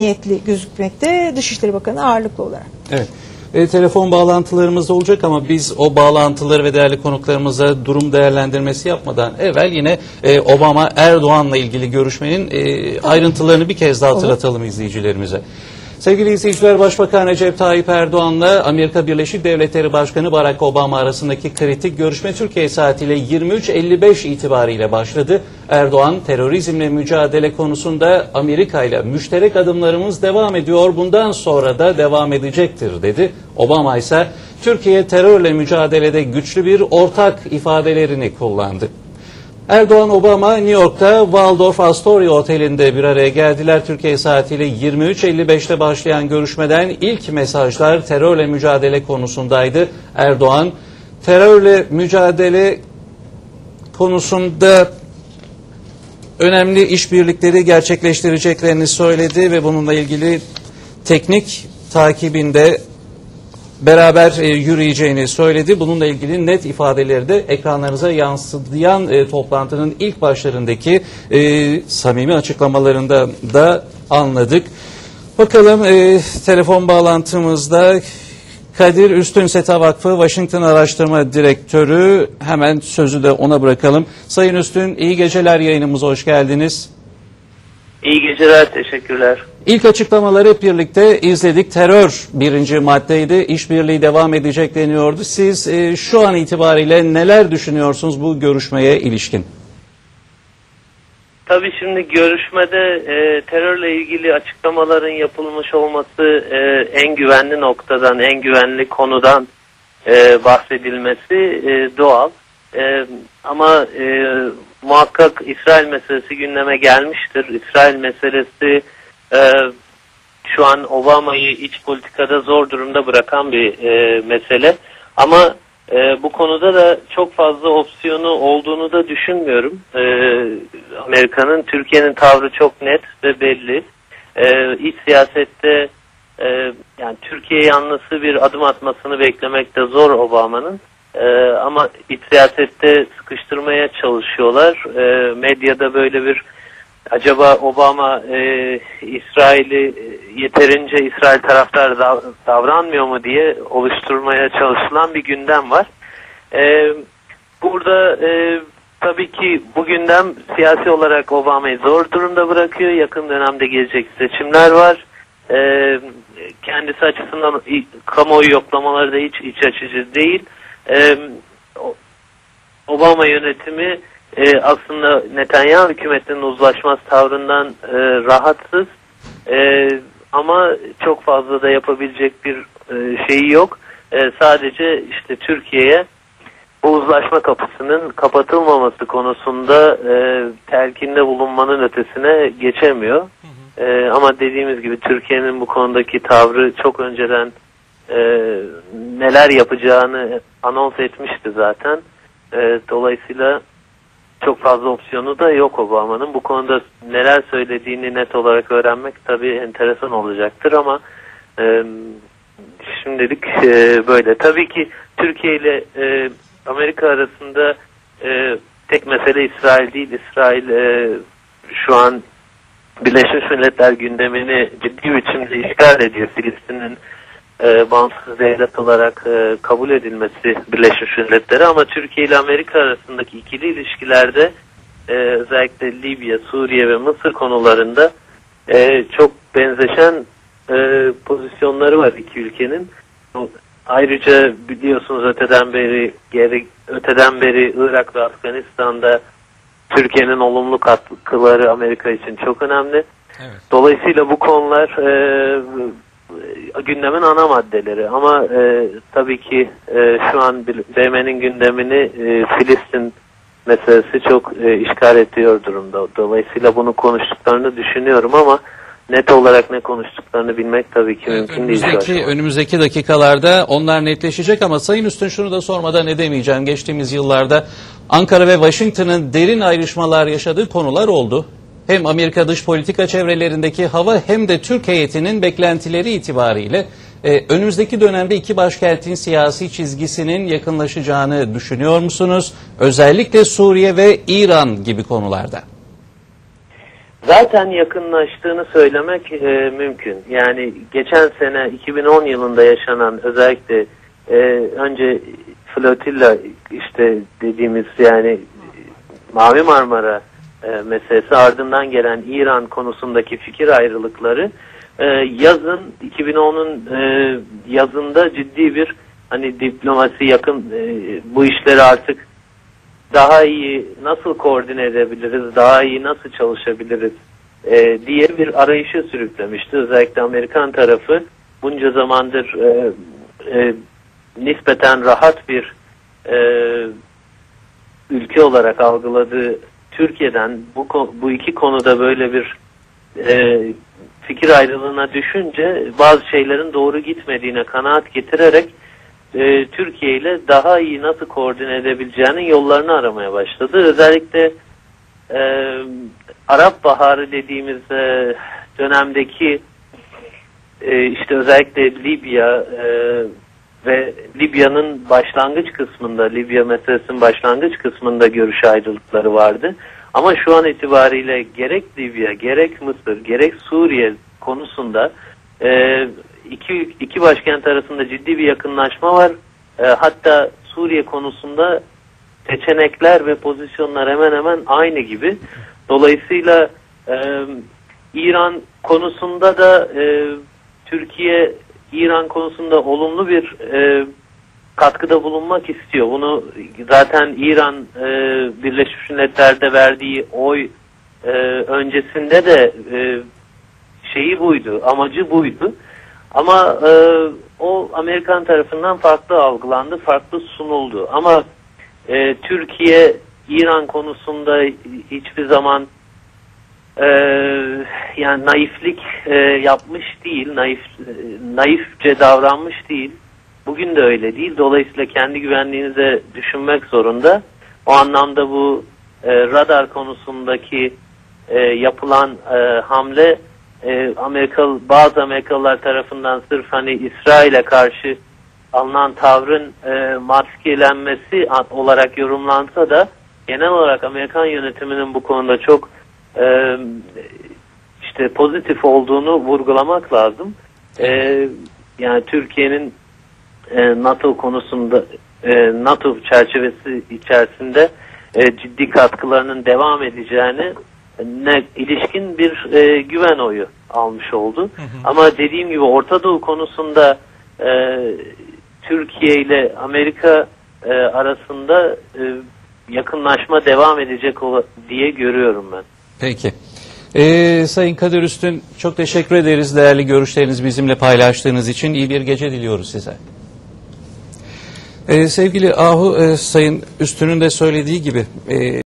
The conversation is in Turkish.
niyetli gözükmekte Dışişleri Bakanı ağırlıklı olarak. Evet. E, telefon bağlantılarımız olacak ama biz o bağlantıları ve değerli konuklarımıza durum değerlendirmesi yapmadan evvel yine e, Obama Erdoğan'la ilgili görüşmenin e, ayrıntılarını bir kez daha hatırlatalım izleyicilerimize. Sevgili izleyiciler, Başbakan Recep Tayyip Erdoğan'la Amerika Birleşik Devletleri Başkanı Barack Obama arasındaki kritik görüşme Türkiye saatiyle 23.55 itibariyle başladı. Erdoğan, terörizmle mücadele konusunda Amerika ile müşterek adımlarımız devam ediyor, bundan sonra da devam edecektir dedi. Obama ise Türkiye terörle mücadelede güçlü bir ortak ifadelerini kullandı. Erdoğan Obama New York'ta Waldorf Astoria Oteli'nde bir araya geldiler. Türkiye saatiyle 23.55'te başlayan görüşmeden ilk mesajlar terörle mücadele konusundaydı. Erdoğan terörle mücadele konusunda önemli işbirlikleri gerçekleştireceklerini söyledi ve bununla ilgili teknik takibinde beraber e, yürüyeceğini söyledi. Bununla ilgili net ifadeleri de ekranlarınıza yansıyan e, toplantının ilk başlarındaki e, samimi açıklamalarında da anladık. Bakalım telefon bağlantımızda Kadir Üstün Seta Vakfı Washington Araştırma Direktörü hemen sözü de ona bırakalım. Sayın Üstün iyi geceler yayınımıza hoş geldiniz. İyi geceler, teşekkürler. İlk açıklamaları hep birlikte izledik. Terör birinci maddeydi. İşbirliği devam edecek deniyordu. Siz e, şu an itibariyle neler düşünüyorsunuz bu görüşmeye ilişkin? Tabii şimdi görüşmede e, terörle ilgili açıklamaların yapılmış olması e, en güvenli noktadan, en güvenli konudan e, bahsedilmesi e, doğal. E, ama e, muhakkak İsrail meselesi gündeme gelmiştir. İsrail meselesi e, şu an Obama'yı iç politikada zor durumda bırakan bir e, mesele. Ama e, bu konuda da çok fazla opsiyonu olduğunu da düşünmüyorum. E, Amerika'nın, Türkiye'nin tavrı çok net ve belli. E, iç siyasette e, yani Türkiye yanlısı bir adım atmasını beklemek de zor Obama'nın. E, ama iç siyasette sıkıştırmaya çalışıyorlar. E, medyada böyle bir acaba Obama e, İsrail'i e, yeterince İsrail taraftarı dav- davranmıyor mu diye oluşturmaya çalışılan bir gündem var. E, burada e, tabii ki bu gündem siyasi olarak Obama'yı zor durumda bırakıyor. Yakın dönemde gelecek seçimler var. E, kendisi açısından kamuoyu yoklamaları da hiç iç açıcı değil. E, Obama yönetimi e, aslında Netanyahu hükümetinin uzlaşmaz tavrından e, rahatsız E, ama çok fazla da yapabilecek bir e, şeyi yok. E, sadece işte Türkiye'ye bu uzlaşma kapısının kapatılmaması konusunda e, telkinde bulunmanın ötesine geçemiyor. E, ama dediğimiz gibi Türkiye'nin bu konudaki tavrı çok önceden e, neler yapacağını anons etmişti zaten. E, dolayısıyla çok fazla opsiyonu da yok Obama'nın. Bu konuda neler söylediğini net olarak öğrenmek tabii enteresan olacaktır ama e, şimdilik e, böyle. Tabii ki Türkiye ile e, Amerika arasında e, tek mesele İsrail değil. İsrail e, şu an Birleşmiş Milletler gündemini ciddi biçimde işgal ediyor. Filistin'in e, bağımsız devlet olarak e, kabul edilmesi Birleşmiş Milletler'e ama Türkiye ile Amerika arasındaki ikili ilişkilerde e, özellikle Libya, Suriye ve Mısır konularında e, çok benzeşen e, pozisyonları var iki ülkenin. Ayrıca biliyorsunuz öteden beri geri öteden beri Irak ve Afganistan'da Türkiye'nin olumlu katkıları Amerika için çok önemli. Evet. Dolayısıyla bu konular e, gündemin ana maddeleri ama e, tabii ki e, şu an BM'nin gündemini e, Filistin meselesi çok e, işgal ediyor durumda. Dolayısıyla bunu konuştuklarını düşünüyorum ama net olarak ne konuştuklarını bilmek tabii ki mümkün değil. önümüzdeki, aşamada. önümüzdeki dakikalarda onlar netleşecek ama Sayın Üstün şunu da sormadan edemeyeceğim. Geçtiğimiz yıllarda Ankara ve Washington'ın derin ayrışmalar yaşadığı konular oldu. Hem Amerika dış politika çevrelerindeki hava hem de Türk heyetinin beklentileri itibariyle e, önümüzdeki dönemde iki başkentin siyasi çizgisinin yakınlaşacağını düşünüyor musunuz? Özellikle Suriye ve İran gibi konularda. Zaten yakınlaştığını söylemek e, mümkün. Yani geçen sene 2010 yılında yaşanan özellikle e, önce flotilla işte dediğimiz yani Mavi Marmara e, meselesi ardından gelen İran konusundaki fikir ayrılıkları e, yazın 2010'un e, yazında ciddi bir hani diplomasi yakın e, bu işleri artık daha iyi nasıl koordine edebiliriz, daha iyi nasıl çalışabiliriz diye bir arayışa sürüklemişti. Özellikle Amerikan tarafı bunca zamandır nispeten rahat bir ülke olarak algıladığı Türkiye'den bu bu iki konuda böyle bir e, fikir ayrılığına düşünce bazı şeylerin doğru gitmediğine kanaat getirerek e, Türkiye ile daha iyi nasıl koordine edebileceğinin yollarını aramaya başladı. Özellikle e, Arap Baharı dediğimiz e, dönemdeki e, işte özellikle Libya e, ve Libya'nın başlangıç kısmında, Libya meselesinin başlangıç kısmında görüş ayrılıkları vardı. Ama şu an itibariyle gerek Libya, gerek Mısır, gerek Suriye konusunda e, iki, iki başkent arasında ciddi bir yakınlaşma var. E, hatta Suriye konusunda seçenekler ve pozisyonlar hemen hemen aynı gibi. Dolayısıyla e, İran konusunda da e, Türkiye İran konusunda olumlu bir e, katkıda bulunmak istiyor. Bunu zaten İran e, Birleşmiş Milletler'de verdiği oy e, öncesinde de e, şeyi buydu, amacı buydu. Ama e, o Amerikan tarafından farklı algılandı, farklı sunuldu. Ama e, Türkiye İran konusunda hiçbir zaman e, yani naiflik e, yapmış değil, naif e, naifçe davranmış değil. Bugün de öyle değil. Dolayısıyla kendi güvenliğinize düşünmek zorunda. O anlamda bu e, radar konusundaki e, yapılan e, hamle e, Amerikalı bazı Amerikalılar tarafından sırf hani İsrail'e karşı alınan tavrın e, maskelenmesi olarak yorumlansa da genel olarak Amerikan yönetiminin bu konuda çok e, işte pozitif olduğunu vurgulamak lazım. E, yani Türkiye'nin e, NATO konusunda e, NATO çerçevesi içerisinde e, ciddi katkılarının devam edeceğini ne ilişkin bir e, güven oyu almış oldu. Ama dediğim gibi Orta Doğu konusunda e, Türkiye ile Amerika e, arasında e, yakınlaşma devam edecek diye görüyorum ben. Peki. Ee, Sayın Kadir Üstün çok teşekkür ederiz değerli görüşlerinizi bizimle paylaştığınız için. iyi bir gece diliyoruz size. Ee, sevgili Ahu, e, Sayın Üstün'ün de söylediği gibi... e,